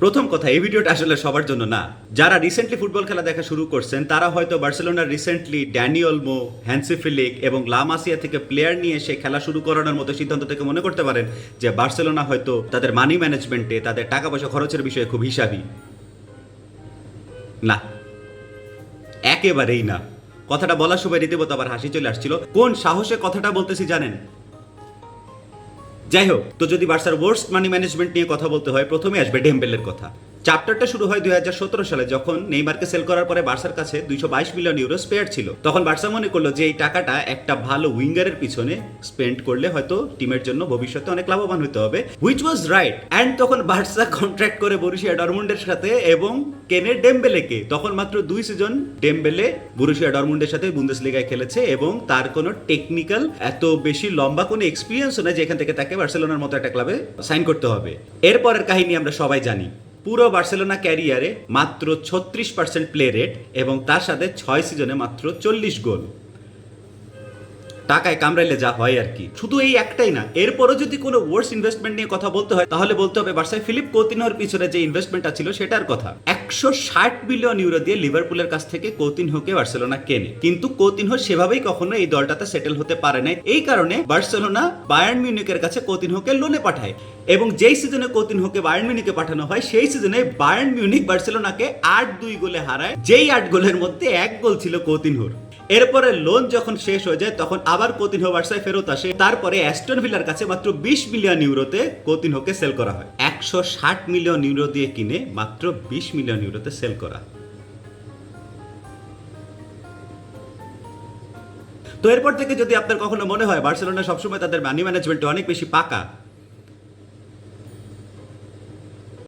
প্রথম কথা, এই ভিডিওটা আসলে সবার জন্য না। যারা রিসেন্টলি ফুটবল খেলা দেখা শুরু করছেন, তারা হয়তো বার্সেলোনার recently Dani Olmo Hansi Flick এবং লামাসিয়া থেকে প্লেয়ার নিয়ে সে খেলা শুরু করানোর মতো সিদ্ধান্ত থেকে মনে করতে পারেন যে বার্সেলোনা হয়তো তাদের মানি ম্যানেজমেন্টে তাদের টাকা পয়সা খরচের বিষয়ে খুব হিসাবী। না। একেবারেই না। কথাটা বলার সময় রীতিমতো আবার হাসি চলে আসছিল। কোন সাহসে কথাটা বলতেছি জানেন? যাই হোক, তো যদি বার্সার ওয়ার্স্ট মানি ম্যানেজমেন্ট নিয়ে কথা বলতে হয় প্রথমে আসবে ডেম্বেলের কথা। চ্যাপ্টারটা শুরু হয় দুই হাজার সতেরো সালে যখন নেইমারকে সেল করার পরে বার্সার কাছে দুইশো বাইশ মিলিয়ন ইউরো স্পেয়ার ছিল। তখন বার্সা মনে করল যে এই টাকাটা একটা ভালো উইঙ্গারের পিছনে স্পেন্ড করলে হয়তো টিমের জন্য ভবিষ্যতে অনেক লাভবান হতে হবে। হুইচ ওয়াজ রাইট অ্যান্ড তখন বার্সা কন্ট্রাক্ট করে বরুশিয়া ডরমুন্ডের সাথে এবং কেনে ডেম্বেলেকে। তখন মাত্র দুই সিজন ডেম্বেলে বরুশিয়া ডরমুন্ডের সাথে বুন্দেস লিগায় খেলেছে এবং তার কোনো টেকনিক্যাল এত বেশি লম্বা কোনো এক্সপিরিয়েন্সও নেই যেখান থেকে তাকে বার্সেলোনার মতো একটা ক্লাবে সাইন করতে হবে। এরপরের কাহিনী আমরা সবাই জানি। পুরো বার্সেলোনা ক্যারিয়ারে মাত্র ছত্রিশ পার্সেন্ট প্লে রেট এবং তার সাথে ছয় সিজনে মাত্র চল্লিশ গোল। টাকায় কামড়াইলে যা হয় আর কি। শুধু এই একটাই না, এরপরও যদি কোনো ওয়ার্স ইনভেস্টমেন্ট নিয়ে কথা বলতে হয়, তাহলে বলতে হবে বার্সায় ফিলিপ কোতিনোর পিছনে যে ইনভেস্টমেন্টটা ছিল সেটার কথা। একশো ষাট বিলিয়ন ইউরো দিয়ে লিভারপুলের কাছ থেকে কৌতিনহকে বার্সেলোনা কেনে। কিন্তু কৌতিনহ সেভাবেই কখনো এই দলটাতে সেটেল হতে পারে নাই। এই কারণে বার্সেলোনা বায়ার্ন মিউনিকের কাছে কৌতিনহকে লোনে পাঠায় এবং যেই সিজনে কৌতিনহকে বায়ার্ন মিউনিকে পাঠানো হয়, সেই সিজনে বায়ার্ন মিউনিক বার্সেলোনাকে আট দুই গোলে হারায়, যেই আট গোলের মধ্যে এক গোল ছিল কৌতিনহর। এরপরে লোন যখন শেষ হয়ে যায়, তখন আবার কোতিনহো বার্সায় ফেরত আসে। তারপরে অ্যাস্টন ভিলার কাছে মাত্র বিশ মিলিয়ন ইউরোতে কোতিনহোকে সেল করা হয়। একশো ষাট মিলিয়ন ইউরো দিয়ে কিনে মাত্র বিশ মিলিয়ন ইউরোতে সেল করা। তো এরপর থেকে যদি আপনার কখনো মনে হয় বার্সেলোনা সবসময় তাদের মানি ম্যানেজমেন্টে অনেক বেশি পাকা